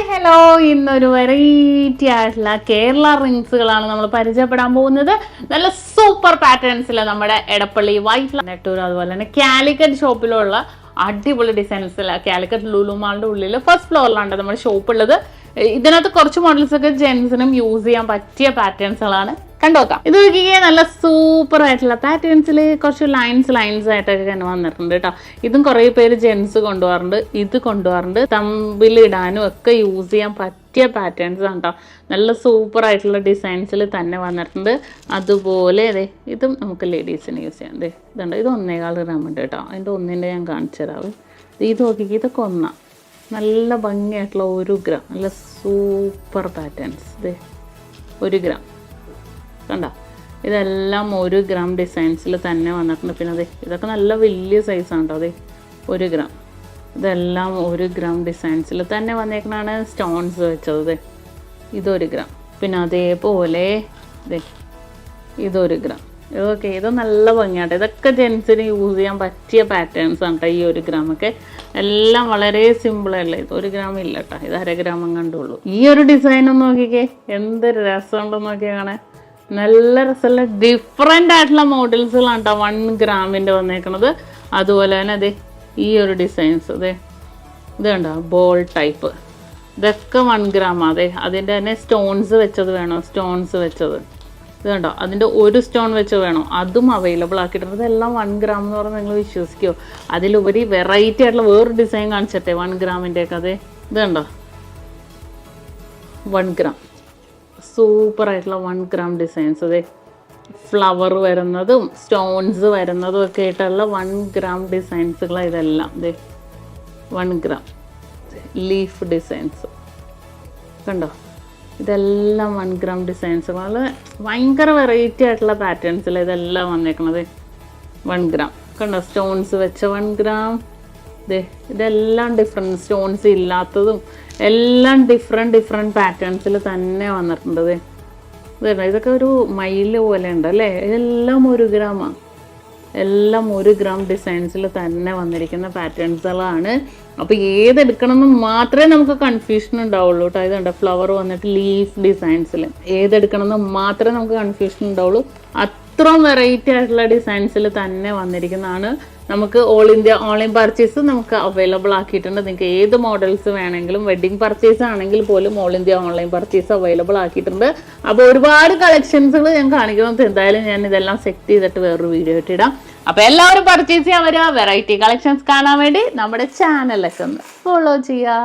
Hi hello ഇന്നൊരു variety ആയിട്ടുള്ള കേരള റിങ്സുകളാണ് നമ്മൾ പരിചയപ്പെടാൻ പോകുന്നത്. നല്ല സൂപ്പർ പാറ്റേൺസിൽ നമ്മുടെ എടപ്പള്ളി വൈറ്റ് നെട്ടൂർ അതുപോലെ തന്നെ കാലിക്കറ്റ് ഷോപ്പിലുള്ള അടിപൊളി ഡിസൈൻസിൽ കാലിക്കറ്റ് ലുലുമാളുടെ ഉള്ളിൽ ഫസ്റ്റ് ഫ്ലോറിലാണ് നമ്മുടെ ഷോപ്പ് ഉള്ളത്. ഇതിനകത്ത് കുറച്ച് മോഡൽസ് ഒക്കെ ജെൻസിനും യൂസ് ചെയ്യാൻ പറ്റിയ പാറ്റേൺസുകളാണ് കണ്ടോക്കാം ഇത് നോക്കിയാൽ നല്ല സൂപ്പർ ആയിട്ടുള്ള പാറ്റേൺസിൽ കുറച്ച് ലൈൻസ് ലൈൻസ് ആയിട്ടൊക്കെ തന്നെ വന്നിട്ടുണ്ട് കേട്ടോ ഇതും കുറേ പേര് ജെൻസ് കൊണ്ടുപോകാറുണ്ട് ഇത് കൊണ്ടുപോകാറുണ്ട്. തമ്പിൽ ഇടാനും ഒക്കെ യൂസ് ചെയ്യാൻ പറ്റിയ പാറ്റേൺസ് ആണ് കേട്ടോ നല്ല സൂപ്പർ ആയിട്ടുള്ള ഡിസൈൻസിൽ തന്നെ വന്നിട്ടുണ്ട്. അതുപോലെ അതെ ഇതും നമുക്ക് ലേഡീസിന് യൂസ് ചെയ്യാം. അതെ ഇതുണ്ട്. ഇത് ഒന്നേകാൾ ഗ്രാം ഉണ്ട് കേട്ടോ അതിന്റെ ഒന്നിന്റെ ഞാൻ കാണിച്ചു തരാം. ഇത് നോക്കിക്ക് ഇതൊക്കെ ഒന്നാം. നല്ല ഭംഗിയായിട്ടുള്ള ഒരു ഗ്രാം നല്ല സൂപ്പർ പാറ്റേൺസ് ഇതേ ഒരു ഗ്രാം കണ്ട? ഇതെല്ലാം ഒരു ഗ്രാം ഡിസൈൻസിൽ തന്നെ വന്നിട്ടുണ്ട്. പിന്നെ അതെ ഇതൊക്കെ നല്ല വലിയ സൈസാണ് കേട്ടോ അതെ ഒരു ഗ്രാം ഇതെല്ലാം ഒരു ഗ്രാം ഡിസൈൻസിൽ തന്നെ വന്നേക്കണാണ് സ്റ്റോൺസ് വെച്ചത് അതെ ഇതൊരു ഗ്രാം പിന്നെ അതേപോലെ ദേ ഇതൊരു ഗ്രാം ഇതൊക്കെ ഇത് നല്ല ഭംഗിയാട്ടോ. ഇതൊക്കെ ജെൻസിന് യൂസ് ചെയ്യാൻ പറ്റിയ പാറ്റേൺസ് ആണ് കേട്ടോ ഈ ഒരു ഗ്രാമൊക്കെ എല്ലാം വളരെ സിമ്പിളല്ലേ ഇത് ഒരു ഗ്രാം ഇല്ല കേട്ടോ ഇത് അര ഗ്രാമം കണ്ടുള്ളൂ ഈ ഒരു ഡിസൈൻ ഒന്ന് നോക്കിക്കേ. എന്തൊരു രസമുണ്ടെന്ന് നോക്കിയാൽ കാണാൻ. നല്ല രസമുള്ള ഡിഫറെന്റ് ആയിട്ടുള്ള മോഡൽസുകളാണ് കേട്ടോ വൺ ഗ്രാമിന്റെ വന്നേക്കുന്നത് അതുപോലെ തന്നെ അതെ ഈ ഒരു ഡിസൈൻസ് അതെ ഇത് കണ്ടോ? ബോൾ ടൈപ്പ് ഇതൊക്കെ വൺ ഗ്രാം അതെ അതിന്റെ തന്നെ സ്റ്റോൺസ് വെച്ചത് വേണോ? സ്റ്റോൺസ് വെച്ചത്. ഇത് കണ്ടോ? അതിന്റെ ഒരു സ്റ്റോൺ വെച്ച് വേണോ? അതും അവൈലബിൾ ആക്കിയിട്ടുണ്ട്. ഇതെല്ലാം വൺ ഗ്രാം എന്ന് പറഞ്ഞാൽ നിങ്ങൾ വിശ്വസിക്കുമോ അതിലുപരി വെറൈറ്റി ആയിട്ടുള്ള വേറൊരു ഡിസൈൻ കാണിച്ചട്ടെ വൺ ഗ്രാമിന്റെയൊക്കെ അതെ ഇത് കണ്ടോ? വൺ ഗ്രാം സൂപ്പർ ആയിട്ടുള്ള വൺ ഗ്രാം ഡിസൈൻസ് അതെ ഫ്ലവർ വരുന്നതും സ്റ്റോൺസ് വരുന്നതും ഒക്കെ ആയിട്ടുള്ള വൺ ഗ്രാം ഡിസൈൻസുകളാണ് ഇതെല്ലാം. അതെ വൺ ഗ്രാം ലീഫ് ഡിസൈൻസ് കണ്ടോ? ഇതെല്ലാം വൺ ഗ്രാം ഡിസൈൻസുകൾ ഭയങ്കര വെറൈറ്റി ആയിട്ടുള്ള പാറ്റേൺസിൽ ഇതെല്ലാം വന്നേക്കണത്. വൺ ഗ്രാം കണ്ടോ? സ്റ്റോൺസ് വെച്ച വൺ ഗ്രാം ഇതെല്ലാം ഡിഫറെന്റ് സ്റ്റോൺസ് ഇല്ലാത്തതും എല്ലാം ഡിഫറെന്റ് ഡിഫറെന്റ് പാറ്റേൺസിൽ തന്നെ വന്നിട്ടുണ്ട് ദേ. ഇത് ഇതൊക്കെ ഒരു മയിൽ പോലെ ഉണ്ട് അല്ലേ? ഇതെല്ലാം ഒരു ഗ്രാമാണ് എല്ലാം ഒരു ഗ്രാം ഡിസൈൻസിൽ തന്നെ വന്നിരിക്കുന്ന പാറ്റേൺസുകളാണ് അപ്പോൾ ഏതെടുക്കണം എന്ന് മാത്രമേ നമുക്ക് കൺഫ്യൂഷൻ ഉണ്ടാവുള്ളൂ കേട്ടോ. ഇതുണ്ട് ഫ്ലവർ വന്നിട്ട് ലീഫ് ഡിസൈൻസിൽ ഏതെടുക്കണം എന്ന് മാത്രമേ നമുക്ക് കൺഫ്യൂഷൻ ഉണ്ടാവുള്ളൂ. അത്രയും വെറൈറ്റി ആയിട്ടുള്ള ഡിസൈൻസിൽ തന്നെ വന്നിരിക്കുന്നതാണ്. നമുക്ക് ഓൾ ഇന്ത്യ ഓൺലൈൻ പർച്ചേസ് നമുക്ക് അവൈലബിൾ ആക്കിയിട്ടുണ്ട്. നിങ്ങൾക്ക് ഏത് മോഡൽസ് വേണമെങ്കിലും വെഡിങ് പർച്ചേസ് ആണെങ്കിൽ പോലും all India online purchase available ആക്കിയിട്ടുണ്ട്. അപ്പോൾ ഒരുപാട് കളക്ഷൻസുകൾ ഞാൻ കാണിക്കുന്നത് എന്തായാലും ഞാൻ ഇതെല്ലാം സെറ്റ് ചെയ്തിട്ട് വേറൊരു വീഡിയോ ഇട്ടിടാം അപ്പോൾ എല്ലാവരും പർച്ചേസ് ചെയ്യാൻ വരിക. വെറൈറ്റി കളക്ഷൻസ് കാണാൻ വേണ്ടി നമ്മുടെ ചാനലൊക്കെ ഒന്ന് ഫോളോ ചെയ്യുക.